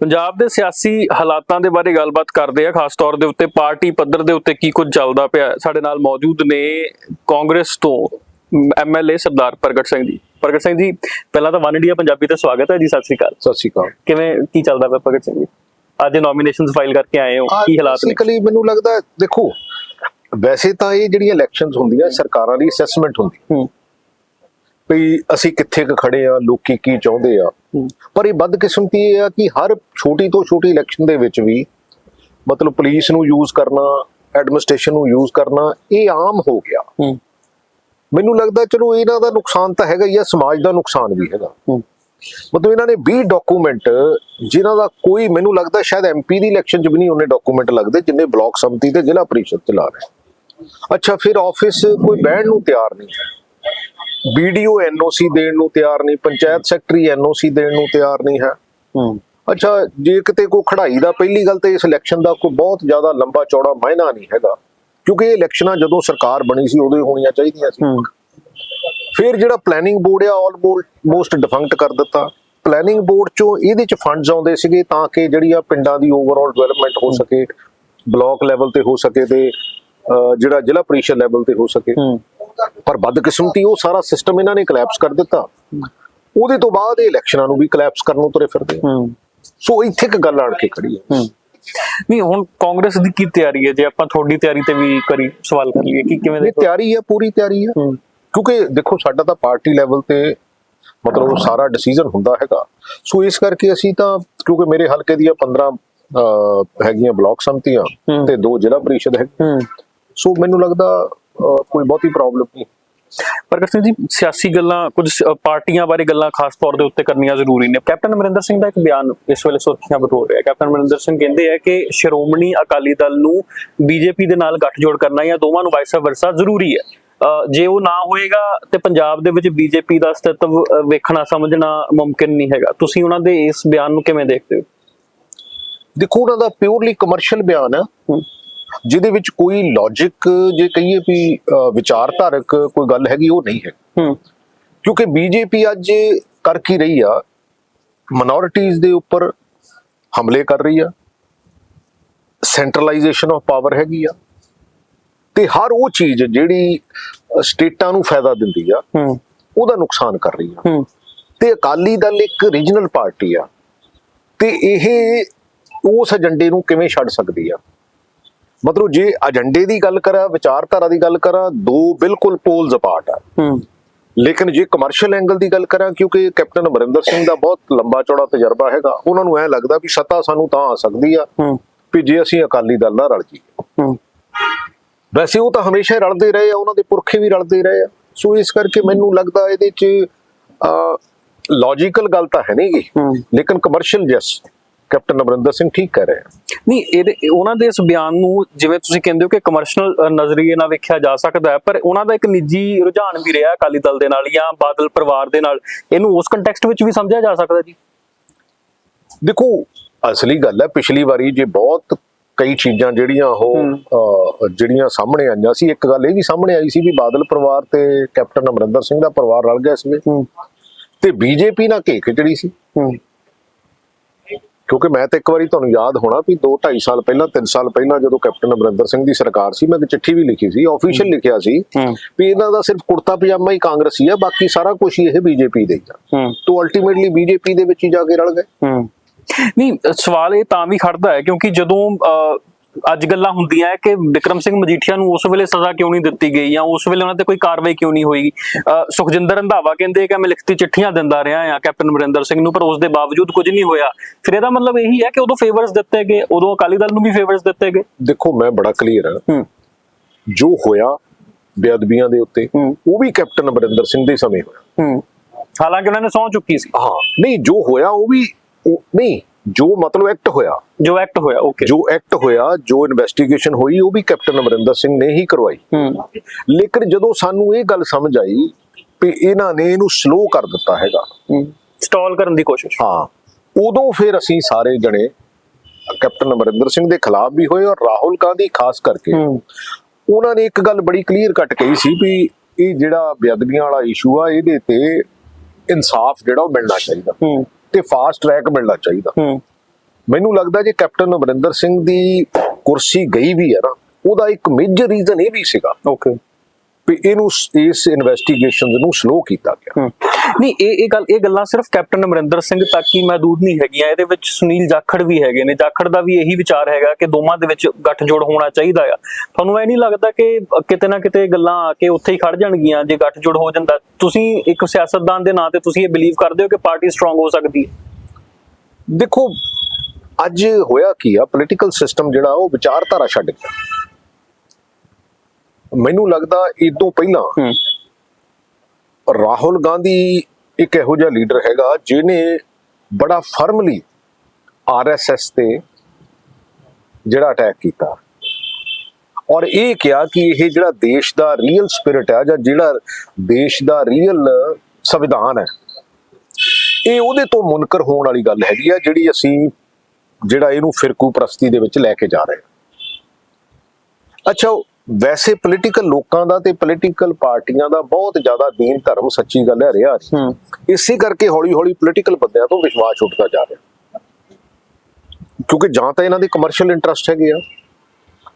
ਪੰਜਾਬ ਦੇ ਸਿਆਸੀ ਹਾਲਾਤਾਂ ਦੇ ਬਾਰੇ ਗੱਲਬਾਤ ਕਰਦੇ ਆ ਖਾਸ ਤੌਰ ਦੇ ਉੱਤੇ ਪਾਰਟੀ ਪੱਧਰ ਦੇ ਉੱਤੇ ਕੀ ਕੁਝ ਚੱਲਦਾ ਪਿਆ। ਸਾਡੇ ਨਾਲ ਮੌਜੂਦ ਨੇ ਕਾਂਗਰਸ ਤੋਂ ਐਮਐਲਏ ਸਰਦਾਰ ਪ੍ਰਗਟ ਸਿੰਘ ਜੀ। ਪ੍ਰਗਟ ਸਿੰਘ ਜੀ ਪਹਿਲਾਂ ਤਾਂ ਵਨ ਇੰਡੀਆ ਪੰਜਾਬੀ ਤੇ ਸਵਾਗਤ ਹੈ ਜੀ ਸਤਿ ਸ੍ਰੀ ਅਕਾਲ। ਸਤਿ ਸ਼੍ਰੀ ਅਕਾਲ। ਕਿਵੇਂ ਕੀ ਚੱਲਦਾ ਪਿਆ ਪ੍ਰਗਟ ਸਿੰਘ ਜੀ? ਅੱਜ ਨੋਮੀਨੇਸ਼ਨਸ ਫਾਈਲ ਕਰਕੇ ਆਏ ਹੋ ਕੀ ਹਾਲਾਤ ਨੇ? ਬੇਸਿਕਲੀ ਮੈਨੂੰ ਲੱਗਦਾ ਦੇਖੋ ਵੈਸੇ ਤਾਂ ਇਹ ਜਿਹੜੀਆਂ ਇਲੈਕਸ਼ਨਸ ਹੁੰਦੀਆਂ ਸਰਕਾਰਾਂ ਦੀ ਅਸੈਸਮੈਂਟ ਹੁੰਦੀ ਹੂੰ। ਵੀ ਅਸੀਂ ਕਿੱਥੇ ਕੁ ਖੜੇ ਆ ਲੋਕੀ ਕੀ ਚਾਹੁੰਦੇ ਆ। ਹੂੰ। ਪਰ ਇਹ ਬਦਕਿਸਮਤੀ ਇਹ ਆ ਕਿ ਹਰ ਛੋਟੀ ਤੋਂ ਛੋਟੀ ਇਲੈਕਸ਼ਨ ਦੇ ਵਿੱਚ ਵੀ ਮਤਲਬ ਪੁਲਿਸ ਨੂੰ ਯੂਜ਼ ਕਰਨਾ ਐਡਮਿਨਿਸਟ੍ਰੇਸ਼ਨ ਨੂੰ ਯੂਜ਼ ਕਰਨਾ ਇਹ ਆਮ ਹੋ ਗਿਆ। ਹੂੰ। ਮੈਨੂੰ ਲੱਗਦਾ ਚਲੋ ਇਹਨਾਂ ਦਾ ਨੁਕਸਾਨ ਤਾਂ ਹੈਗਾ ਹੀ ਆ ਸਮਾਜ ਦਾ ਨੁਕਸਾਨ ਵੀ ਹੈਗਾ। ਹੂੰ। ਮਤਲਬ ਇਹਨਾਂ ਨੇ 20 ਡਾਕੂਮੈਂਟ ਜਿਨ੍ਹਾਂ ਦਾ ਕੋਈ ਮੈਨੂੰ ਲੱਗਦਾ ਸ਼ਾਇਦ ਐਮਪੀ ਦੀ ਇਲੈਕਸ਼ਨ 'ਚ ਵੀ ਨਹੀਂ ਉਹਨੇ ਡਾਕੂਮੈਂਟ ਲੱਗਦੇ ਜਿੰਨੇ ਬਲਾਕ ਸੰਮਤੀ ਤੇ ਜ਼ਿਲ੍ਹਾ ਪਰਿਸ਼ਦ ਚ ਲਾ ਰਹੇ। ਅੱਛਾ ਫਿਰ ਆਫਿਸ ਕੋਈ ਬਹਿਣ ਨੂੰ ਤਿਆਰ ਨਹੀਂ ਵੀਡੀਓ ਐਨਓਸੀ ਦੇਣ ਨੂੰ ਤਿਆਰ ਨਹੀਂ ਪੰਚਾਇਤ ਸੈਕਟਰੀ ਐਨਓਸੀ ਦੇਣ ਨੂੰ ਤਿਆਰ ਨਹੀਂ ਹੈ। ਹੂੰ। ਅੱਛਾ ਜੇ ਕਿਤੇ ਕੋਈ ਖੜਾਈ ਦਾ ਪਹਿਲੀ ਗੱਲ ਤੇ ਇਸ ਇਲੈਕਸ਼ਨ ਦਾ ਕੋਈ ਬਹੁਤ ਜ਼ਿਆਦਾ ਲੰਬਾ ਚੌੜਾ ਮਾਇਨਾ ਨਹੀਂ ਹੈਗਾ ਕਿਉਂਕਿ ਇਹ ਇਲੈਕਸ਼ਨਾਂ ਜਦੋਂ ਸਰਕਾਰ ਬਣੀ ਸੀ ਉਦੋਂ ਹੀ ਹੋਣੀਆਂ ਚਾਹੀਦੀਆਂ ਸੀ। ਫਿਰ ਜਿਹੜਾ ਪਲੈਨਿੰਗ ਬੋਰਡ ਆ ਆਲਮੋਸਟ ਡਿਫੰਕਟ ਕਰ ਦਿੱਤਾ। ਪਲੈਨਿੰਗ ਬੋਰਡ ਚੋਂ ਇਹਦੇ ਚ ਫੰਡਸ ਆਉਂਦੇ ਸੀਗੇ ਤਾਂ ਕਿ ਜਿਹੜੀ ਆ ਪਿੰਡਾਂ ਦੀ ਓਵਰਆਲ ਡਿਵੈਲਪਮੈਂਟ ਹੋ ਸਕੇ ਬਲਾਕ ਲੈਵਲ ਤੇ ਹੋ ਸਕੇ ਤੇ ਜਿਹੜਾ ਜ਼ਿਲ੍ਹਾ ਪਰਿਸ਼ਦ ਲੈਵਲ ਤੇ ਹੋ ਸਕੇ। ਪਰ ਬਦਕਿਸਮਤੀ ਉਹ ਸਾਰਾ ਸਿਸਟਮ ਇਹਨਾਂ ਨੇ ਕਲੈਪਸ ਕਰ ਦਿੱਤਾ। ਉਹਦੇ ਤੋਂ ਬਾਅਦ ਇਹ ਇਲੈਕਸ਼ਨਾਂ ਨੂੰ ਵੀ ਕਲੈਪਸ ਕਰਨ ਨੂੰ ਤੁਰੇ ਫਿਰਦੇ ਸੋ ਇੱਥੇ ਇੱਕ ਗੱਲ ਆਣ ਕੇ ਖੜੀ ਹੈ। ਨਹੀਂ ਹੁਣ ਕਾਂਗਰਸ ਦੀ ਕੀ ਤਿਆਰੀ ਹੈ? ਜੇ ਆਪਾਂ ਤੁਹਾਡੀ ਤਿਆਰੀ ਤੇ ਵੀ ਕਰੀ ਸਵਾਲ ਕਰ ਲਈਏ ਕਿ ਕਿਵੇਂ ਦੇਖੋ ਤਿਆਰੀ ਹੈ ਪੂਰੀ ਤਿਆਰੀ ਹੈ। ਕਿਉਂਕਿ ਦੇਖੋ ਸਾਡਾ ਤਾਂ ਪਾਰਟੀ ਲੈਵਲ ਤੇ ਮਤਲਬ ਉਹ ਸਾਰਾ ਡਿਸੀਜਨ ਹੁੰਦਾ ਹੈਗਾ। ਸੋ ਇਸ ਕਰਕੇ ਅਸੀਂ ਤਾਂ ਕਿਉਂਕਿ ਮੇਰੇ ਹਲਕੇ ਦੀਆਂ 15 ਅਹ, ਹੈਗੀਆਂ ਬਲਾਕ ਸੰਮਤੀਆਂ। ਤੇ ਦੋ ਜ਼ਿਲ੍ਹਾ ਪਰਿਸ਼ਦ ਹੈ। ਸੋ ਮੈਨੂੰ ਲੱਗਦਾ ਕੋਈ ਬਹੁਤੀ ਪ੍ਰੋਬਲਮ ਨਹੀਂ। ਪ੍ਰਗਟ ਸਿੰਘ ਜੀ ਸਿਆਸੀ ਗੱਲਾਂ ਕੁਝ ਪਾਰਟੀਆਂ ਬਾਰੇ ਗੱਲਾਂ ਖਾਸ ਤੌਰ ਦੇ ਉੱਤੇ ਕਰਨੀਆਂ ਜ਼ਰੂਰੀ ਨੇ। ਕੈਪਟਨ ਅਮਰਿੰਦਰ ਸਿੰਘ ਦਾ ਇੱਕ ਬਿਆਨ ਇਸ ਵੇਲੇ ਸੁਰਖੀਆਂ ਬਟੋਰ ਰਿਹਾ ਕੈਪਟਨ ਅਮਰਿੰਦਰ ਸਿੰਘ ਕਹਿੰਦੇ ਆ ਕਿ ਸ਼੍ਰੋਮਣੀ ਅਕਾਲੀ ਦਲ ਨੂੰ ਬੀਜੇਪੀ ਦੇ ਨਾਲ ਗੱਠਜੋੜ ਕਰਨਾ ਜਾਂ ਦੋਵਾਂ ਨੂੰ ਵਾਈਸ ਵਰਸਾ ਜ਼ਰੂਰੀ ਹੈ। ਜੇ ਉਹ ਨਾ ਹੋਏਗਾ ਤੇ ਪੰਜਾਬ ਦੇ ਵਿੱਚ ਬੀਜੇਪੀ ਦਾ ਅਸਤਿਤਵ ਅ, ਵੇਖਣਾ ਸਮਝਣਾ ਮੁਮਕਿਨ ਨਹੀਂ ਹੈਗਾ। ਤੁਸੀਂ ਉਹਨਾਂ ਦੇ ਇਸ ਬਿਆਨ ਨੂੰ ਕਿਵੇਂ ਦੇਖਦੇ ਹੋ? ਦੇਖੋ ਉਹਨਾਂ ਦਾ ਪਿਓਰਲੀ ਕਮਰਸ਼ੀਅਲ ਬਿਆਨ ਹੂੰ। ਜਿਹਦੇ ਵਿੱਚ ਕੋਈ ਲੌਜੀਕ ਜੇ ਕਹੀਏ ਵੀ ਵਿਚਾਰਧਾਰਕ ਕੋਈ ਗੱਲ ਹੈਗੀ ਉਹ ਨਹੀਂ ਹੈ। ਕਿਉਂਕਿ ਬੀਜੇਪੀ ਅੱਜ ਕਰ ਕੀ ਰਹੀ ਆ ਮਿਨੋਰਿਟੀਜ਼ ਦੇ ਉੱਪਰ ਹਮਲੇ ਕਰ ਰਹੀ ਆ ਸੈਂਟਰਲਾਈਜੇਸ਼ਨ ਆਫ ਪਾਵਰ ਹੈਗੀ ਆ ਤੇ ਹਰ ਉਹ ਚੀਜ਼ ਜਿਹੜੀ ਸਟੇਟਾਂ ਨੂੰ ਫਾਇਦਾ ਦਿੰਦੀ ਆ ਉਹਦਾ ਨੁਕਸਾਨ ਕਰ ਰਹੀ ਆ। ਤੇ ਅਕਾਲੀ ਦਲ ਇੱਕ ਰੀਜਨਲ ਪਾਰਟੀ ਆ ਤੇ ਇਹ ਉਸ ਏਜੰਡੇ ਨੂੰ ਕਿਵੇਂ ਛੱਡ ਸਕਦੀ ਆ? ਮਤਲਬ ਜੇ ਏਜੰਡੇ ਦੀ ਗੱਲ ਕਰਾਂ ਵਿਚਾਰਧਾਰਾ ਦੀ ਗੱਲ ਕਰਾਂ ਦੋ ਬਿਲਕੁਲ ਪੋਲਸ ਅਪਾਰਟ ਆ। ਹੂੰ। ਲੇਕਿਨ ਜੇ ਕਮਰਸ਼ੀਅਲ ਐਂਗਲ ਦੀ ਗੱਲ ਕਰਾਂ ਕਿਉਂਕਿ ਕੈਪਟਨ ਅਮਰਿੰਦਰ ਸਿੰਘ ਦਾ ਬਹੁਤ ਲੰਬਾ ਚੌੜਾ ਤਜਰਬਾ ਹੈਗਾ ਉਹਨਾਂ ਨੂੰ ਐ ਲੱਗਦਾ ਵੀ ਸੱਤਾ ਸਾਨੂੰ ਤਾਂ ਆ ਸਕਦੀ ਆ ਵੀ ਜੇ ਅਸੀਂ ਅਕਾਲੀ ਦਲ ਨਾਲ ਰਲ ਜਾਈਏ। ਹੂੰ। ਵੈਸੇ ਉਹ ਤਾਂ ਹਮੇਸ਼ਾ ਰਲਦੇ ਰਹੇ ਆ ਉਹਨਾਂ ਦੇ ਪੁਰਖੇ ਵੀ ਰਲਦੇ ਰਹੇ ਆ। ਸੋ ਇਸ ਕਰਕੇ ਮੈਨੂੰ ਲੱਗਦਾ ਇਹਦੇ ਚ ਲੌਜੀਕਲ ਗੱਲ ਤਾਂ ਹੈ ਨਹੀਂਗੀ ਲੇਕਿਨ ਕਮਰਸ਼ੀਅਲ ਜੈਸ ਕੈਪਟਨ ਅਮਰਿੰਦਰ ਸਿੰਘ ਠੀਕ ਕਹਿ ਰਹੇ ਆ ਨਹੀਂ ਇਹਦੇ ਉਹਨਾਂ ਦੇ ਇਸ ਬਿਆਨ ਨੂੰ ਜਿਵੇਂ ਤੁਸੀਂ ਕਹਿੰਦੇ ਹੋ ਕਿ ਕਮਰਸ਼ੀਅਲ ਨਜ਼ਰੀਏ ਨਾਲ ਵੇਖਿਆ ਜਾ ਸਕਦਾ ਹੈ ਪਰ ਉਹਨਾਂ ਦਾ ਇੱਕ ਨਿੱਜੀ ਰੁਝਾਨ ਵੀ ਰਿਹਾ ਅਕਾਲੀ ਦਲ ਦੇ ਨਾਲ ਜਾਂ ਬਾਦਲ ਪਰਿਵਾਰ ਦੇ ਨਾਲ। ਇਹਨੂੰ ਉਸ ਕੰਟੈਕਸਟ ਵਿੱਚ ਵੀ ਸਮਝਿਆ ਜਾ ਸਕਦਾ ਜੀ? ਦੇਖੋ ਅਸਲੀ ਗੱਲ ਹੈ ਪਿਛਲੀ ਵਾਰੀ ਜੇ ਬਹੁਤ ਕਈ ਚੀਜ਼ਾਂ ਜਿਹੜੀਆਂ ਉਹ ਜਿਹੜੀਆਂ ਸਾਹਮਣੇ ਆਈਆਂ ਸੀ ਇੱਕ ਗੱਲ ਇਹ ਵੀ ਸਾਹਮਣੇ ਆਈ ਸੀ ਵੀ ਬਾਦਲ ਪਰਿਵਾਰ ਤੇ ਕੈਪਟਨ ਅਮਰਿੰਦਰ ਸਿੰਘ ਦਾ ਪਰਿਵਾਰ ਰਲ ਗਿਆ ਸੀ ਤੇ ਬੀਜੇਪੀ ਨਾਲ ਘੇਕ ਜਿਹੜੀ ਸੀ। ਕਿਉਂਕਿ ਮੈਂ ਤਾਂ ਇੱਕ ਵਾਰੀ ਤੁਹਾਨੂੰ ਯਾਦ ਹੋਣਾ ਵੀ 2 2.5 ਸਾਲ ਪਹਿਲਾਂ 3 ਸਾਲ ਪਹਿਲਾਂ ਜਦੋਂ ਕੈਪਟਨ ਅਮਰਿੰਦਰ ਸਿੰਘ ਦੀ ਸਰਕਾਰ ਸੀ ਮੈਂ ਇੱਕ ਚਿੱਠੀ ਵੀ ਲਿਖੀ ਸੀ ਆਫੀਸ਼ੀਅਲ ਲਿਖਿਆ ਸੀ ਵੀ ਇਹਨਾਂ ਦਾ ਸਿਰਫ ਕੁੜਤਾ ਪਜਾਮਾ ਹੀ ਕਾਂਗਰਸੀ ਹੈ ਬਾਕੀ ਸਾਰਾ ਕੁਝ ਹੀ ਇਹ ਬੀਜੇਪੀ ਦੇ ਹੀ ਆ। ਹੂੰ। ਤੋਂ ਅਲਟੀਮੇਟਲੀ ਬੀਜੇਪੀ ਦੇ ਵਿੱਚ ਹੀ ਜਾ ਕੇ ਰਲ ਗਏ। ਨਹੀਂ ਸਵਾਲ ਇਹ ਤਾਂ ਵੀ ਖੜਦਾ ਹੈ ਕਿਉਂਕਿ ਜਦੋਂ ਅੱਜ ਗੱਲਾਂ ਹੁੰਦੀਆਂ ਹੈ ਕਿ ਵਿਕਰਮ ਸਿੰਘ ਮਜੀਠੀਆ ਨੂੰ ਉਸ ਵੇਲੇ ਸਜ਼ਾ ਕਿਉਂ ਨਹੀਂ ਦਿੱਤੀ ਗਈ ਜਾਂ ਉਸ ਵੇਲੇ ਉਹਨਾਂ ਤੇ ਕੋਈ ਕਾਰਵਾਈ ਕਿਉਂ ਨਹੀਂ ਹੋਈ? ਸੁਖਜਿੰਦਰ ਰੰਧਾਵਾ ਕਹਿੰਦੇ ਕਿ ਮੈਂ ਲਿਖਤੀ ਚਿੱਠੀਆਂ ਦਿੰਦਾ ਰਿਹਾ ਹਾਂ ਕੈਪਟਨ ਅਮਰਿੰਦਰ ਸਿੰਘ ਨੂੰ ਪਰ ਉਸ ਦੇ ਬਾਵਜੂਦ ਕੁਝ ਨਹੀਂ ਹੋਇਆ। ਫਿਰ ਇਹਦਾ ਮਤਲਬ ਇਹੀ ਹੈ ਕਿ ਉਦੋਂ ਫੇਵਰਸ ਦਿੱਤੇ ਗਏ ਉਦੋਂ ਅਕਾਲੀ ਦਲ ਨੂੰ ਵੀ ਫੇਵਰਸ ਦਿੱਤੇ ਗਏ। ਦੇਖੋ ਮੈਂ ਬੜਾ ਕਲੀਅਰ ਹਾਂ। ਜੋ ਹੋਇਆ ਬੇਅਦਬੀਆਂ ਦੇ ਉੱਤੇ। ਉਹ ਵੀ ਕੈਪਟਨ ਅਮਰਿੰਦਰ ਸਿੰਘ ਦੇ ਸਮੇਂ ਹੋਇਆ। ਹਾਲਾਂਕਿ ਉਹਨਾਂ ਨੇ ਸਹੁੰ ਚੁੱਕੀ ਸੀ। ਹਾਂ। ਨਹੀਂ ਜੋ ਹੋਇਆ ਉਹ ਵੀ ਨਹੀਂ ਜੋ ਮਤਲਬ ਐਕਟ ਹੋਇਆ। ਜੋ ਐਕਟ ਹੋਇਆ ਓਕੇ ਜੋ ਐਕਟ ਹੋਇਆ ਜੋ ਇਨਵੈਸਟੀਗੇਸ਼ਨ ਹੋਈ ਉਹ ਵੀ ਕੈਪਟਨ ਅਮਰਿੰਦਰ ਸਿੰਘ ਨੇ ਹੀ ਕਰਵਾਈ। ਹੂੰ। ਲੇਕਿਨ ਜਦੋਂ ਸਾਨੂੰ ਇਹ ਗੱਲ ਸਮਝ ਆਈ ਵੀ ਇਹਨਾਂ ਨੇ ਇਹਨੂੰ ਸਲੋ ਕਰ ਦਿੱਤਾ ਹੈਗਾ। ਸਟਾਲ ਕਰਨ ਦੀ ਕੋਸ਼ਿਸ਼। ਹਾਂ। ਉਦੋਂ ਫਿਰ ਅਸੀਂ ਸਾਰੇ ਜਣੇ ਕੈਪਟਨ ਅਮਰਿੰਦਰ ਸਿੰਘ ਦੇ ਖਿਲਾਫ ਵੀ ਹੋਏ ਔਰ ਰਾਹੁਲ ਗਾਂਧੀ ਖਾਸ ਕਰਕੇ ਉਹਨਾਂ ਨੇ ਇੱਕ ਗੱਲ ਬੜੀ ਕਲੀਅਰ ਕੱਟ ਕਹੀ ਸੀ ਵੀ ਇਹ ਜਿਹੜਾ ਬੇਅਦਬੀਆਂ ਵਾਲਾ ਇਸ਼ੂ ਆ ਇਹਦੇ ਤੇ ਇਨਸਾਫ ਜਿਹੜਾ ਉਹ ਮਿਲਣਾ ਚਾਹੀਦਾ। ਤੇ ਫਾਸਟ ਟਰੈਕ ਮਿਲਣਾ ਚਾਹੀਦਾ। ਹੂੰ। ਮੈਨੂੰ ਲੱਗਦਾ ਜੇ ਕੈਪਟਨ ਅਮਰਿੰਦਰ ਸਿੰਘ ਦੀ ਕੁਰਸੀ ਗਈ ਵੀ ਹੈ ਨਾ ਉਹਦਾ ਇੱਕ ਮੇਜਰ ਰੀਜ਼ਨ ਇਹ ਵੀ ਸੀਗਾ ਓਕੇ ਵੀ ਇਹਨੂੰ ਇਸ ਇਨਵੈਸਟੀਗੇਸ਼ਨ ਨੂੰ ਸਲੋ ਕੀਤਾ ਗਿਆ। ਨਹੀਂ ਇਹ ਇਹ ਗੱਲ ਇਹ ਗੱਲਾਂ ਸਿਰਫ ਕੈਪਟਨ ਅਮਰਿੰਦਰ ਸਿੰਘ ਤੱਕ ਹੀ ਮਹਦੂਦ ਨਹੀਂ ਹੈਗੀਆਂ। ਇਹਦੇ ਵਿੱਚ ਸੁਨੀਲ ਜਾਖੜ ਵੀ ਹੈਗੇ ਨੇ। ਜਾਖੜ ਦਾ ਵੀ ਇਹੀ ਵਿਚਾਰ ਹੈਗਾ ਕਿ ਦੋਵਾਂ ਦੇ ਵਿੱਚ ਗੱਠਜੋੜ ਹੋਣਾ ਚਾਹੀਦਾ ਆ। ਤੁਹਾਨੂੰ ਇਹ ਨਹੀਂ ਲੱਗਦਾ ਕਿ ਕਿਤੇ ਨਾ ਕਿਤੇ ਗੱਲਾਂ ਆ ਕੇ ਉੱਥੇ ਹੀ ਖੜ ਜਾਣਗੀਆਂ ਜੇ ਗੱਠਜੋੜ ਹੋ ਜਾਂਦਾ। ਤੁਸੀਂ ਇੱਕ ਸਿਆਸਤਦਾਨ ਦੇ ਨਾਂ ਤੇ ਤੁਸੀਂ ਇਹ ਬਿਲੀਵ ਕਰਦੇ ਹੋ ਕਿ ਪਾਰਟੀ ਸਟਰੋਂਗ ਹੋ ਸਕਦੀ ਹੈ? ਦੇਖੋ ਅੱਜ ਹੋਇਆ ਕੀ ਆ? ਪੋਲੀਟੀਕਲ ਸਿਸਟਮ ਜਿਹੜਾ ਉਹ ਵਿਚਾਰਧਾਰਾ ਛੱਡ ਗਿਆ। ਮੈਨੂੰ ਲੱਗਦਾ ਇਹ ਤੋਂ ਪਹਿਲਾਂ ਰਾਹੁਲ ਗਾਂਧੀ ਇੱਕ ਇਹੋ ਜਿਹਾ ਲੀਡਰ ਹੈਗਾ ਜਿਹਨੇ ਬੜਾ ਫਰਮਲੀ ਆਰਐਸਐਸ ਤੇ ਜਿਹੜਾ ਅਟੈਕ ਕੀਤਾ। ਔਰ ਇਹ ਕਿਹਾ ਕਿ ਇਹ ਜਿਹੜਾ ਦੇਸ਼ ਦਾ ਰੀਅਲ ਸਪਿਰਿਟ ਹੈ ਜਾਂ ਜਿਹੜਾ ਦੇਸ਼ ਦਾ ਰੀਅਲ ਸੰਵਿਧਾਨ ਹੈ ਇਹ ਉਹਦੇ ਤੋਂ ਮੁਨਕਰ ਹੋਣ ਵਾਲੀ ਗੱਲ ਹੈਗੀ ਆ ਜਿਹੜੀ ਅਸੀਂ ਜਿਹੜਾ ਇਹਨੂੰ ਫਿਰਕੂ ਪ੍ਰਸਤੀ ਦੇ ਵਿੱਚ ਲੈ ਕੇ ਜਾ ਰਹੇ ਹਾਂ। ਅੱਛਾ ਵੈਸੇ ਪੋਲੀਟੀਕਲ ਲੋਕਾਂ ਦਾ ਤੇ ਪੋਲੀਟੀਕਲ ਪਾਰਟੀਆਂ ਦਾ ਬਹੁਤ ਜ਼ਿਆਦਾ ਦੀਨ ਧਰਮ ਸੱਚੀ ਗੱਲ ਹੈ ਰਿਹਾ। ਇਸੇ ਕਰਕੇ ਹੌਲੀ ਹੌਲੀ ਪੋਲੀਟੀਕਲ ਬੰਦਿਆਂ ਤੋਂ ਵਿਸ਼ਵਾਸ ਉੱਠਦਾ ਜਾ ਰਿਹਾ। ਕਿਉਂਕਿ ਜਾਂ ਤਾਂ ਇਹਨਾਂ ਦੇ ਕਮਰਸ਼ੀਅਲ ਇੰਟਰਸਟ ਹੈਗੇ ਆ।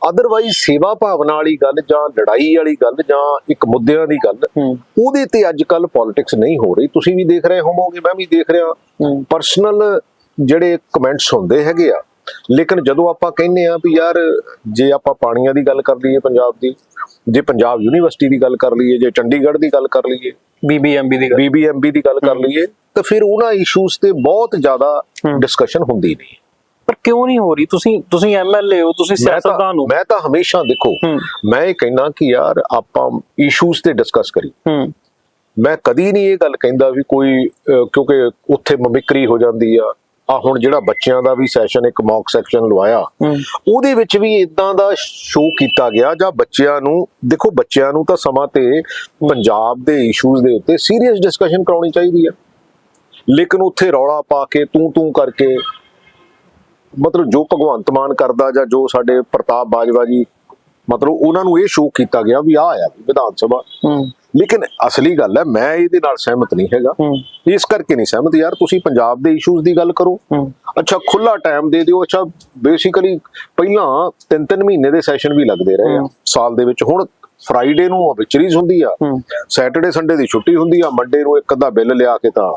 ਅਦਰਵਾਈਜ਼ ਸੇਵਾ ਭਾਵਨਾ ਵਾਲੀ ਗੱਲ ਜਾਂ ਲੜਾਈ ਵਾਲੀ ਗੱਲ ਜਾਂ ਇੱਕ ਮੁੱਦਿਆਂ ਦੀ ਗੱਲ ਉਹਦੇ ਤੇ ਅੱਜ ਕੱਲ ਪੋਲਿਟਿਕਸ ਨਹੀਂ ਹੋ ਰਹੀ। ਤੁਸੀਂ ਵੀ ਦੇਖ ਰਹੇ ਹੋਵੋਗੇ ਮੈਂ ਵੀ ਦੇਖ ਰਿਹਾ। ਪਰਸਨਲ ਜਿਹੜੇ ਕਮੈਂਟਸ ਹੁੰਦੇ ਹੈਗੇ ਆ ਲੇਕਿਨ ਜਦੋਂ ਆਪਾਂ ਕਹਿੰਦੇ ਆ ਵੀ ਯਾਰ ਜੇ ਆਪਾਂ ਪਾਣੀਆਂ ਦੀ ਗੱਲ ਕਰ ਲਈਏ ਪੰਜਾਬ ਦੀ ਜੇ ਪੰਜਾਬ ਯੂਨੀਵਰਸਿਟੀ ਦੀ ਗੱਲ ਕਰ ਲਈਏ ਜੇ ਚੰਡੀਗੜ੍ਹ ਦੀ ਗੱਲ ਕਰ ਲਈਏ ਬੀਬੀਐਮਬੀ ਦੀ ਗੱਲ। ਬੀਬੀਐਮਬੀ ਦੀ ਗੱਲ ਕਰ ਲਈਏ ਤਾਂ ਫਿਰ ਉਹਨਾਂ ਇਸ਼ੂਜ਼ ਤੇ ਬਹੁਤ ਜ਼ਿਆਦਾ। ਡਿਸਕਸ਼ਨ ਹੁੰਦੀ ਨਹੀਂ। ਪਰ ਕਿਉਂ ਨਹੀਂ ਹੋ ਰਹੀ? ਤੁਸੀਂ ਤੁਸੀਂ ਐਮਐਲਏ ਹੋ ਤੁਸੀਂ ਸਿਆਸਤਦਾਨ ਹੋ। ਮੈਂ ਤਾਂ ਹਮੇਸ਼ਾ ਦੇਖੋ ਮੈਂ ਇਹ ਕਹਿਣਾ ਕਿ ਯਾਰ ਆਪਾਂ ਇਸ਼ੂਜ਼ ਤੇ ਡਿਸਕਸ ਕਰੀ ਮੈਂ ਕਦੀ ਨਹੀਂ ਇਹ ਗੱਲ ਕਹਿੰਦਾ ਵੀ ਕੋਈ ਕਿਉਂਕਿ ਉੱਥੇ ਮਮਿਕਰੀ ਹੋ ਜਾਂਦੀ ਆ ਆ ਹੁਣ ਜਿਹੜਾ ਬੱਚਿਆਂ ਦਾ ਵੀ ਸੈਸ਼ਨ ਇੱਕ ਮੌਕ ਸੈਕਸ਼ਨ ਲਵਾਇਆ ਹੂੰ। ਉਹਦੇ ਵਿੱਚ ਵੀ ਇਦਾਂ ਦਾ ਸ਼ੋਅ ਕੀਤਾ ਗਿਆ ਜਾਂ ਬੱਚਿਆਂ ਨੂੰ ਦੇਖੋ ਬੱਚਿਆਂ ਨੂੰ ਤਾਂ ਸਮਾਂ ਤੇ ਪੰਜਾਬ ਦੇ ਇਸ਼ੂਜ਼ ਦੇ ਉੱਤੇ ਸੀਰੀਅਸ ਡਿਸਕਸ਼ਨ ਕਰਾਉਣੀ ਚਾਹੀਦੀ ਆ। ਲੇਕਿਨ ਉੱਥੇ ਰੌਲਾ ਪਾ ਕੇ ਤੂੰ ਤੂੰ ਕਰਕੇ ਮਤਲਬ ਜੋ ਭਗਵੰਤ ਮਾਨ ਕਰਦਾ ਜਾਂ ਜੋ ਸਾਡੇ ਪ੍ਰਤਾਪ ਬਾਜਵਾ ਜੀ ਮਤਲਬ ਉਹਨਾਂ ਨੂੰ ਇਹ ਸ਼ੋਅ ਕੀਤਾ ਗਿਆ ਵੀ ਆ ਆ ਵਿਧਾਨ ਸਭਾ। ਹੂੰ। ਲੇਕਿਨ ਅਸਲੀ ਗੱਲ ਹੈ ਮੈਂ ਇਹਦੇ ਨਾਲ ਸਹਿਮਤ ਨਹੀਂ ਹੈਗਾ। ਇਸ ਕਰਕੇ ਨਹੀਂ ਸਹਿਮਤ ਯਾਰ ਤੁਸੀਂ ਪੰਜਾਬ ਦੇ ਇਸ਼ੂਜ਼ ਦੀ ਗੱਲ ਕਰੋ। ਅੱਛਾ ਖੁੱਲਾ ਟਾਈਮ ਦੇ ਦਿਓ। ਅੱਛਾ ਬੇਸਿਕਲੀ ਪਹਿਲਾਂ ਤਿੰਨ ਤਿੰਨ ਮਹੀਨੇ ਦੇ ਸੈਸ਼ਨ ਵੀ ਲੱਗਦੇ ਰਹੇ ਆ। ਸਾਲ ਦੇ ਵਿੱਚ। ਹੁਣ ਫਰਾਈਡੇ ਨੂੰ ਵਿਚਰੀਜ਼ ਹੁੰਦੀ ਆ। ਸੈਟਰਡੇ ਸੰਡੇ ਦੀ ਛੁੱਟੀ ਹੁੰਦੀ ਆ। ਮੰਡੇ ਨੂੰ ਇੱਕ ਅੱਧਾ ਬਿੱਲ ਲਿਆ ਕੇ ਤਾਂ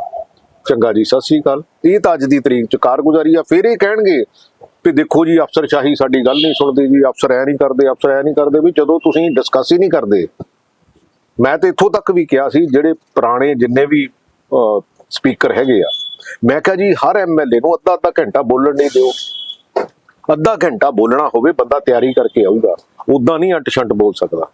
ਚੰਗਾ ਜੀ ਸਤਿ ਸ੍ਰੀ ਅਕਾਲ। ਇਹ ਤਾਂ ਅੱਜ ਦੀ ਤਰੀਕ ਚ ਕਾਰਗੁਜ਼ਾਰੀ ਆ। ਫਿਰ ਇਹ ਕਹਿਣਗੇ ਵੀ ਦੇਖੋ ਜੀ ਅਫਸਰਸ਼ਾਹੀ ਸਾਡੀ ਗੱਲ ਨਹੀਂ ਸੁਣਦੀ ਜੀ। ਅਫਸਰ ਐ ਨਹੀਂ ਕਰਦੇ ਅਫਸਰ ਐ ਨਹੀਂ ਕਰਦੇ ਵੀ ਜਦੋਂ ਤੁਸੀਂ ਡਿਸਕਸ ਹੀ ਨਹੀਂ ਕਰਦੇ। ਮੈਂ ਤੇ ਇੱਥੋਂ ਤੱਕ ਵੀ ਕਿਹਾ ਸੀ, ਜਿਹੜੇ ਪੁਰਾਣੇ ਜਿੰਨੇ ਵੀ ਸਪੀਕਰ ਹੈਗੇ ਆ, ਮੈਂ ਕਿਹਾ ਜੀ ਹਰ ਐਮਐਲਏ ਨੂੰ ਅੱਧਾ ਅੱਧਾ ਘੰਟਾ ਬੋਲਣ ਨਹੀਂ ਦਿਓ। ਅੱਧਾ ਘੰਟਾ ਬੋਲਣਾ ਹੋਵੇ, ਬੰਦਾ ਤਿਆਰੀ ਕਰਕੇ ਆਊਗਾ। ਉਦਾਂ ਨਹੀਂ ਅੰਟ ਛੰਟ ਬੋਲ ਸਕਦਾ।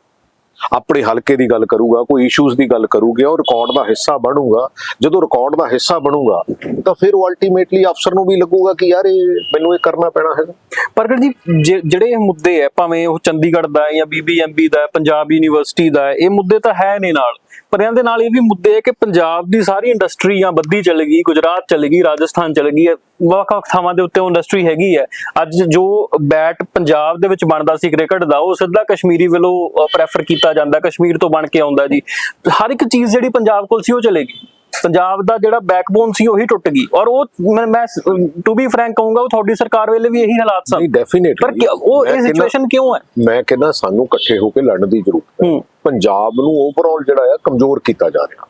ਆਪਣੇ ਹਲਕੇ ਦੀ ਗੱਲ ਕਰੂਗਾ, ਕੋਈ ਇਸ਼ੂਜ਼ ਦੀ ਗੱਲ ਕਰੂਗਾ ਉਹ ਰਿਕਾਰਡ ਦਾ ਹਿੱਸਾ ਬਣੂਗਾ। ਜਦੋਂ ਰਿਕਾਰਡ ਦਾ ਹਿੱਸਾ ਬਣੂਗਾ, ਤਾਂ ਫਿਰ ਉਹ ਅਲਟੀਮੇਟਲੀ ਅਫਸਰ ਨੂੰ ਵੀ ਲੱਗੂਗਾ ਕਿ ਯਾਰ ਇਹ ਮੈਨੂੰ ਇਹ ਕਰਨਾ ਪੈਣਾ ਹੈਗਾ। ਪ੍ਰਗਟ ਜੀ, ਜੇ- ਜਿਹੜੇ ਇਹ ਮੁੱਦੇ ਹੈ ਭਾਵੇਂ ਉਹ ਚੰਡੀਗੜ੍ਹ ਦਾ ਹੈ ਜਾਂ ਬੀਬੀਐਮਬੀ ਦਾ ਪੰਜਾਬ ਯੂਨੀਵਰਸਿਟੀ ਦਾ ਇਹ ਮੁੱਦੇ ਤਾਂ ਹੈ ਨੇ ਨਾਲ। ਪਰ ਇਹਨਾਂ ਦੇ ਨਾਲ ਇਹ ਵੀ ਮੁੱਦੇ ਹੈ ਕਿ ਪੰਜਾਬ ਦੀ ਸਾਰੀ ਇੰਡਸਟਰੀ ਜਾਂ ਬੱਦੀ ਚਲ ਗਈ, ਗੁਜਰਾਤ ਚਲ ਗਈ, ਰਾਜਸਥਾਨ ਚਲ ਗਈ ਵੱਖ-ਵੱਖ ਥਾਵਾਂ ਦੇ ਉੱਤੇ ਇੰਡਸਟਰੀ ਹੈਗੀ ਹੈ। ਅੱਜ ਜੋ ਬੈਟ ਪੰਜਾਬ ਦੇ ਵਿੱਚ ਬਣਦਾ ਸੀ ਕ੍ਰਿਕਟ ਦਾ ਉਹ ਸਿੱਧਾ ਕਸ਼ਮੀਰੀ ਵੱਲੋਂ ਪ੍ਰੈਫਰ ਕੀਤਾ ਜਾਂਦਾ ਕਸ਼ਮੀਰ ਤੋਂ ਬਣ ਕੇ ਆਉਂਦਾ ਜੀ। ਹਰ ਇੱਕ ਚੀਜ਼ ਜਿਹੜੀ ਪੰਜਾਬ ਕੋਲ ਸੀ ਉਹ ਚਲੇਗੀ। ਪੰਜਾਬ ਦਾ ਜਿਹੜਾ ਬੈਕਬੋਨ ਸੀ ਉਹੀ ਟੁੱਟ ਗਈ। ਔਰ ਉਹ ਮੈਂ- ਟੂ ਬੀ ਫਰੈਂਕ ਕਹੂੰਗਾ ਉਹ ਤੁਹਾਡੀ ਸਰਕਾਰ ਵੇਲੇ ਵੀ ਇਹੀ ਹਾਲਾਤ ਸਨ। ਨਹੀਂ ਡੈਫੀਨੇਟਲੀ ਪਰ ਉਹ ਇਹ ਸਿਚੁਏਸ਼ਨ ਕਿਉਂ ਹੈ? ਮੈਂ ਕਹਿੰਦਾ ਸਾਨੂੰ ਇਕੱਠੇ ਹੋ ਕੇ ਲੜਨ ਦੀ ਜ਼ਰੂਰਤ ਹੈ। ਹੂੰ। ਪੰਜਾਬ ਨੂੰ ਓਵਰਆਲ ਜਿਹੜਾ ਆ ਕਮਜ਼ੋਰ ਕੀਤਾ ਜਾ ਰਿਹਾ।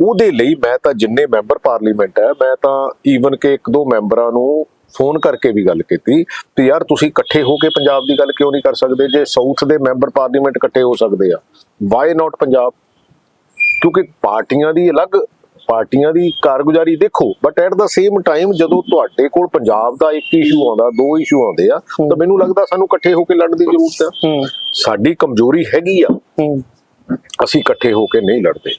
ਉਹਦੇ ਲਈ ਮੈਂ ਤਾਂ ਜਿੰਨੇ ਮੈਂਬਰ ਪਾਰਲੀਮੈਂਟ ਹੈ ਮੈਂ ਤਾਂ ਈਵਨ ਕਿ ਇੱਕ ਦੋ ਮੈਂਬਰਾਂ ਨੂੰ ਫੋਨ ਕਰਕੇ ਵੀ ਗੱਲ ਕੀਤੀ ਤੇ ਯਾਰ ਤੁਸੀਂ ਇਕੱਠੇ ਹੋ ਕੇ ਪੰਜਾਬ ਦੀ ਗੱਲ ਕਿਉਂ ਨਹੀਂ ਕਰ ਸਕਦੇ? ਜੇ ਸਾਊਥ ਦੇ ਮੈਂਬਰ ਪਾਰਲੀਮੈਂਟ ਇਕੱਠੇ ਹੋ ਸਕਦੇ ਆ ਵਾਈ ਨਾਟ ਪੰਜਾਬ? ਕਿਉਂਕਿ ਪਾਰਟੀਆਂ ਦੀ ਅਲੱਗ ਪਾਰਟੀਆਂ ਦੀ ਕਾਰਗੁਜ਼ਾਰੀ ਦੇਖੋ but at the same time ਜਦੋਂ ਤੁਹਾਡੇ ਕੋਲ ਪੰਜਾਬ ਦਾ ਇੱਕ ਇਸ਼ੂ ਆਉਂਦਾ ਦੋ ਇਸ਼ੂ ਆਉਂਦੇ ਆ ਤਾਂ ਮੈਨੂੰ ਲੱਗਦਾ ਸਾਨੂੰ ਇਕੱਠੇ ਹੋ ਕੇ ਲੜਨ ਦੀ ਜ਼ਰੂਰਤ ਹੈ। ਸਾਡੀ ਕਮਜ਼ੋਰੀ ਹੈਗੀ ਆ। ਅਸੀਂ ਇਕੱਠੇ ਹੋ ਕੇ ਨਹੀਂ ਲੜਦੇ।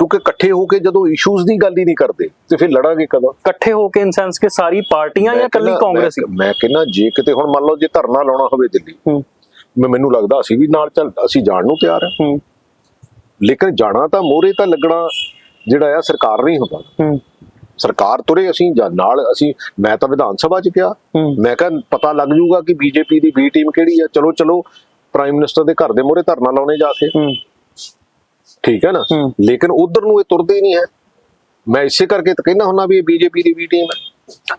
ਕਿਉਂਕਿ ਇਕੱਠੇ ਹੋ ਕੇ ਜਦੋਂ ਇਸ਼ੂਜ਼ ਦੀ ਗੱਲ ਹੀ ਨਹੀਂ ਕਰਦੇ ਤੇ ਫਿਰ ਲੜਾਂਗੇ ਕਦੋਂ? ਇਕੱਠੇ ਹੋ ਕੇ ਇਨ ਸੈਂਸ ਕਿ ਸਾਰੀ ਪਾਰਟੀਆਂ ਜਾਂ ਮੈਂ ਕੱਲੀ ਕਹਿੰਦਾ- ਕਾਂਗਰਸ ਮੈਂ- ਕਹਿੰਦਾ ਜੇ ਕਿਤੇ ਹੁਣ ਮੰਨ ਲਓ ਜੇ ਧਰਨਾ ਲਾਉਣਾ ਹੋਵੇ ਦਿੱਲੀ ਮੈਂ ਮੈਨੂੰ ਲੱਗਦਾ ਅਸੀਂ ਵੀ ਨਾਲ ਚੱਲ ਅਸੀਂ ਜਾਣ ਨੂੰ ਤਿਆਰ ਹਾਂ। ਲੇਕਿਨ ਜਾਣਾ ਤਾਂ ਮੋਰੇ ਤਾਂ ਲੱਗਣਾ ਜਿਹੜਾ ਆ ਸਰਕਾਰ ਨਹੀਂ ਹੁੰਦਾ। ਸਰਕਾਰ ਤੁਰੇ ਅਸੀਂ ਜਾਂ ਨਾਲ ਅਸੀਂ ਮੈਂ ਤਾਂ ਵਿਧਾਨ ਸਭਾ 'ਚ ਹੂੰ। ਮੈਂ ਕਿਹਾ ਪਤਾ ਲੱਗ ਜੂਗਾ ਕਿ ਬੀਜੇਪੀ ਦੀ ਬੀ ਟੀਮ ਕਿਹੜੀ ਆ। ਚਲੋ ਚਲੋ ਪ੍ਰਾਈਮ ਮਿਨਿਸਟਰ ਦੇ ਘਰ ਦੇ ਮੋਰੇ ਧਰਨਾ ਲਾਉਣੇ ਜਾ ਕੇ। ਠੀਕ ਹੈ ਨਾ? ਹੂੰ। ਲੇਕਿਨ ਉਧਰ ਨੂੰ ਇਹ ਤੁਰਦੇ ਹੀ ਨਹੀਂ ਹੈ। ਮੈਂ ਇਸੇ ਕਰਕੇ ਤਾਂ ਕਹਿੰਦਾ ਹੁੰਦਾ ਵੀ ਇਹ ਬੀਜੇਪੀ ਦੀ ਵੀ ਟੀਮ ਹੈ।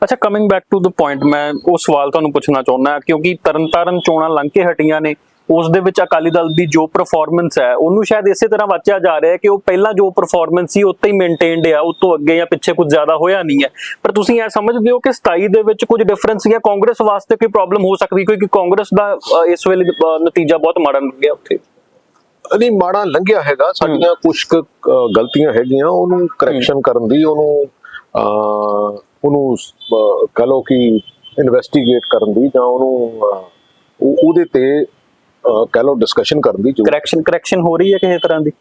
ਅੱਛਾ coming back to the point ਮੈਂ ਉਹ ਸਵਾਲ ਤੁਹਾਨੂੰ ਪੁੱਛਣਾ ਚਾਹੁੰਦਾ ਕਿਉਂਕਿ ਤਰਨਤਾਰਨ ਚੋਣਾਂ ਲੰਘ ਕੇ ਹਟੀਆਂ ਨੇ ਉਸ ਦੇ ਵਿੱਚ ਅਕਾਲੀ ਦਲ ਦੀ ਜੋ ਪਰਫਾਰਮੈਂਸ ਹੈ ਉਹਨੂੰ ਸ਼ਾਇਦ ਇਸੇ ਤਰ੍ਹਾਂ ਵਾਚਿਆ ਜਾ ਰਿਹਾ ਹੈ ਕਿ ਉਹ ਪਹਿਲਾਂ ਜੋ ਪਰਫਾਰਮੈਂਸ ਸੀ ਉੱਤੇ ਹੀ ਮੇਨਟੇਨਡ ਹੈ ਉਸ ਤੋਂ ਅੱਗੇ ਜਾਂ ਪਿੱਛੇ ਕੁਝ ਜ਼ਿਆਦਾ ਹੋਇਆ ਨਹੀਂ ਹੈ। ਪਰ ਤੁਸੀਂ ਇਹ ਸਮਝਦੇ ਹੋ ਕਿ 27 ਦੇ ਵਿੱਚ ਕੁਝ ਡਿਫਰੈਂਸ ਜਾਂ ਕਾਂਗਰਸ ਵਾਸਤੇ ਕੋਈ ਪ੍ਰੋਬਲਮ ਹੋ ਸਕਦੀ ਕਿਉਂਕਿ ਕਾਂਗਰਸ ਦਾ ਇਸ ਵੇਲੇ ਨਤੀਜਾ ਬਹੁਤ ਮਾੜਾ ਨਿਕਲਿਆ ਉੱਥੇ। ਨਹੀਂ ਮਾੜਾ ਲੰਘਿਆ ਹੈਗਾ ਸਾਡੀਆਂ ਕੁਝ ਗਲਤੀਆਂ ਹੈਗੀਆਂ ਉਹਨੂੰ ਕਰੈਕਸ਼ਨ ਕਰਨ ਦੀ ਉਹਨੂੰ ਅਹ, ਉਹਨੂੰ ਕਹ ਕਿ ਇਨਵੈਸਟੀਗੇਟ ਕਰਨ ਦੀ ਜਾਂ ਉਹਨੂੰ ਉਹਦੇ ਤੇ ਕਹਿ ਡਿਸਕਸ਼ਨ ਕਰਨ ਦੀ ਕਰੈਕਸ਼ਨ ਕਰੈਕਸ਼ਨ ਹੋ ਰਹੀ ਹੈ ਕਿਸੇ ਤਰ੍ਹਾਂ ਦੀ?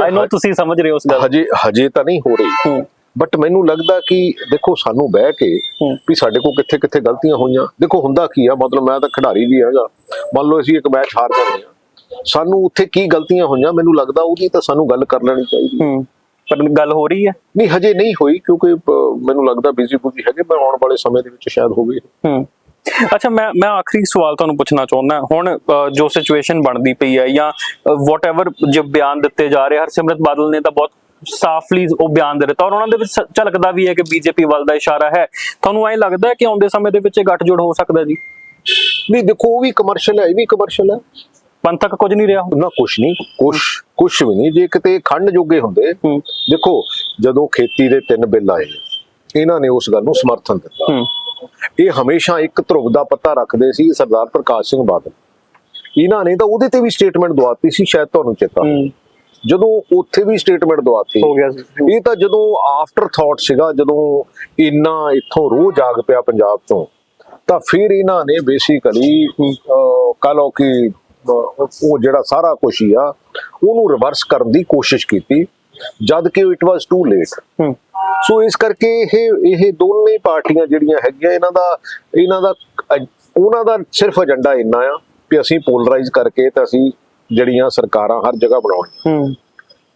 ਆਈ نو ਹ- ਤੁਸੀਂ ਸਮਝ ਰਹੇ ਹੋ ਉਸ ਗੱਲ। ਹਜੇ ਹਜੇ ਤਾਂ ਨਹੀਂ ਹੋ ਰਹੀ। ਹੂੰ। ਬਟ ਮੈਨੂੰ ਲੱਗਦਾ ਕਿ ਦੇਖੋ ਸਾਨੂੰ ਬਹਿ ਕੇ ਹੂੰ। ਵੀ ਸਾਡੇ ਕੋਲ ਕਿੱਥੇ ਕਿੱਥੇ ਗਲਤੀਆਂ ਹੋਈਆਂ। ਦੇਖੋ ਹੁੰਦਾ ਕੀ ਆ? ਮਤਲਬ ਮੈਂ ਤਾਂ ਖਿਡਾਰੀ ਵੀ ਹੈਗਾ। ਮੰਨ ਲਓ ਅਸੀਂ ਇੱਕ ਮੈਚ ਹਾਰ ਜਾਂਦੇ ਆ ਸਾਨੂੰ ਉੱਥੇ ਕੀ ਗਲਤੀਆਂ ਹੋਈਆਂ ਮੈਨੂੰ ਲੱਗਦਾ ਉਹਦੀ ਤਾਂ ਸਾਨੂੰ ਗੱਲ ਕਰ ਲੈਣੀ ਚਾਹੀਦੀ। ਹੂੰ ਪਰ ਗੱਲ ਹੋ ਰਹੀ ਹੈ? ਨਹੀਂ ਹਜੇ ਨਹੀਂ ਹੋਈ ਕਿਉਂਕਿ ਮੈਨੂੰ ਲੱਗਦਾ ਬਿਜ਼ੀ ਬੁਜ਼ੀ ਹੈਗੇ ਪਰ ਆਉਣ ਵਾਲੇ ਸਮੇਂ ਦੇ ਵਿੱਚ ਸ਼ਾਇਦ ਹੋਵੇ। ਹੂੰ। ਅੱਛਾ ਮੈਂ ਮੈਂ ਆਖਰੀ ਸਵਾਲ ਤੁਹਾਨੂੰ ਪੁੱਛਣਾ ਚਾਹੁੰਦਾ ਹੁਣ ਜੋ ਸਿਚੁਏਸ਼ਨ ਬਣਦੀ ਪਈ ਹੈ ਜਾਂ ਵਾਟਐਵਰ ਜੋ ਬਿਆਨ ਦਿੱਤੇ ਜਾ ਰਹੇ ਹਰਸਿਮਰਤ ਬਾਦਲ ਨੇ ਤਾਂ ਬਹੁਤ ਸਾਫਲੀ ਉਹ ਬਿਆਨ ਦੇ ਦਿੱਤਾ ਔਰ ਉਹਨਾਂ ਦੇ ਵਿੱਚ ਝਲਕਦਾ ਵੀ ਹੈ ਕਿ ਬੀਜੇਪੀ ਵੱਲ ਦਾ ਇਸ਼ਾਰਾ ਹੈ। ਤੁਹਾਨੂੰ ਐਂ ਲੱਗਦਾ ਹੈ ਕਿ ਆਉਂਦੇ ਸਮੇਂ ਦੇ ਵਿੱਚ ਇਹ ਗੱਠਜੋੜ ਹੋ ਸਕਦਾ ਜੀ? ਨਹੀਂ ਦੇਖੋ ਉਹ ਵੀ ਕਮਰਸ਼ੀਅਲ ਹੈ ਇਹ ਵੀ ਕਮਰਸ਼ੀਅਲ ਹੈ। ਪੰਥਕ ਕੁਝ ਨਹੀਂ ਰਿਹਾ। ਨਾ ਕੁਛ ਨਹੀਂ ਕੁਛ ਕੁਛ ਵੀ ਨਹੀਂ। ਜੇ ਕਿਤੇ ਖੰਡ ਜੋਗੇ ਹੁੰਦੇ ਦੇਖੋ ਜਦੋਂ ਖੇਤੀ ਦੇ ਤਿੰਨ ਬਿੱਲ ਆਏ ਇਹਨਾਂ ਨੇ ਉਸ ਗੱਲ ਨੂੰ ਸਮਰਥਨ ਦਿੱਤਾ। ਇਹ ਹਮੇਸ਼ਾ ਇੱਕ ਧਰੁਵ ਦਾ ਪੱਤਾ ਰੱਖਦੇ ਸੀ ਸਰਦਾਰ ਪ੍ਰਕਾਸ਼ ਸਿੰਘ ਬਾਦਲ। ਇਹਨਾਂ ਨੇ ਤਾਂ ਉਹਦੇ ਤੇ ਵੀ ਸਟੇਟਮੈਂਟ ਦਵਾਤੀ ਸੀ ਸ਼ਾਇਦ ਤੁਹਾਨੂੰ ਚੇਤਾ ਜਦੋਂ ਉੱਥੇ ਵੀ ਸਟੇਟਮੈਂਟ ਦਵਾਤੀ ਹੋ ਗਿਆ ਸੀ। ਇਹ ਤਾਂ ਜਦੋਂ ਆਫਟਰ ਥਾਟ ਸੀਗਾ ਜਦੋਂ ਇੰਨਾ ਇੱਥੋਂ ਰੋਹ ਜਾਗ ਪਿਆ ਪੰਜਾਬ ਤੋਂ ਤਾਂ ਫਿਰ ਇਹਨਾਂ ਨੇ ਬੇਸਿਕਲੀ ਕਹ ਲਓ ਕਿ ਉਹ ਜਿਹੜਾ ਸਾਰਾ ਕੁਝ ਹੀ ਆ ਉਹਨੂੰ ਰਿਵਰਸ ਕਰਨ ਦੀ ਕੋਸ਼ਿਸ਼ ਕੀਤੀ ਜਦ ਕਿ it was too late so ਇਸ ਕਰਕੇ ਇਹ ਇਹ ਦੋਨੇ ਪਾਰਟੀਆਂ ਜਿਹੜੀਆਂ ਹੈਗੀਆਂ ਇਹਨਾਂ ਦਾ ਇਹਨਾਂ ਦਾ ਉਹਨਾਂ ਦਾ ਸਿਰਫ ਏਜੰਡਾ ਇੰਨਾ ਆ ਕਿ ਅਸੀਂ ਪੋਲਰਾਈਜ਼ ਕਰਕੇ ਤੇ ਅਸੀਂ ਜਿਹੜੀਆਂ ਸਰਕਾਰਾਂ ਹਰ ਜਗ੍ਹਾ ਬਣਾਉਣੀਆਂ। ਹੂੰ।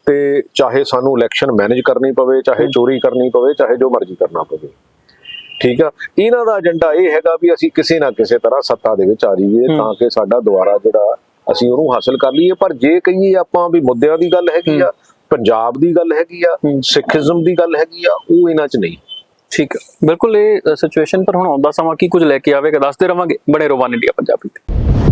ਤੇ ਚਾਹੇ ਸਾਨੂੰ ਇਲੈਕਸ਼ਨ ਮੈਨੇਜ ਕਰਨੀ ਪਵੇ ਚਾਹੇ ਚੋਰੀ ਕਰਨੀ ਪਵੇ ਚਾਹੇ ਜੋ ਮਰਜ਼ੀ ਕਰਨਾ ਪਵੇ। ਠੀਕ ਆ? ਇਹਨਾਂ ਦਾ ਏਜੰਡਾ ਇਹ ਹੈਗਾ ਵੀ ਅਸੀਂ ਕਿਸੇ ਨਾ ਕਿਸੇ ਤਰ੍ਹਾਂ ਸੱਤਾ ਦੇ ਵਿੱਚ ਆ ਜਾਈਏ ਤਾਂ ਕਿ ਸਾਡਾ ਦੁਆਰਾ ਜਿਹੜਾ ਅਸੀਂ ਉਹਨੂੰ ਹਾਸਲ ਕਰ ਲਈਏ। ਪਰ ਜੇ ਕਹੀਏ ਆਪਾਂ ਵੀ ਮੁੱਦਿਆਂ ਦੀ ਗੱਲ ਹੈਗੀ ਆ ਪੰਜਾਬ ਦੀ ਗੱਲ ਹੈਗੀ ਆ। ਸਿੱਖੀਜ਼ਮ ਦੀ ਗੱਲ ਹੈਗੀ ਆ ਉਹ ਇਹਨਾਂ 'ਚ ਨਹੀਂ। ਠੀਕ ਬਿਲਕੁਲ ਇਹ ਸਿਚੁਏਸ਼ਨ ਪਰ ਹੁਣ ਆਉਂਦਾ ਸਮਾਂ ਕੀ ਕੁਝ ਲੈ ਕੇ ਆਵੇਗਾ ਦੱਸਦੇ ਰਵਾਂਗੇ। ਬਣੇ ਰੋਵਾਨ ਇੰਡੀਆ ਪੰਜਾਬੀ ਤੇ।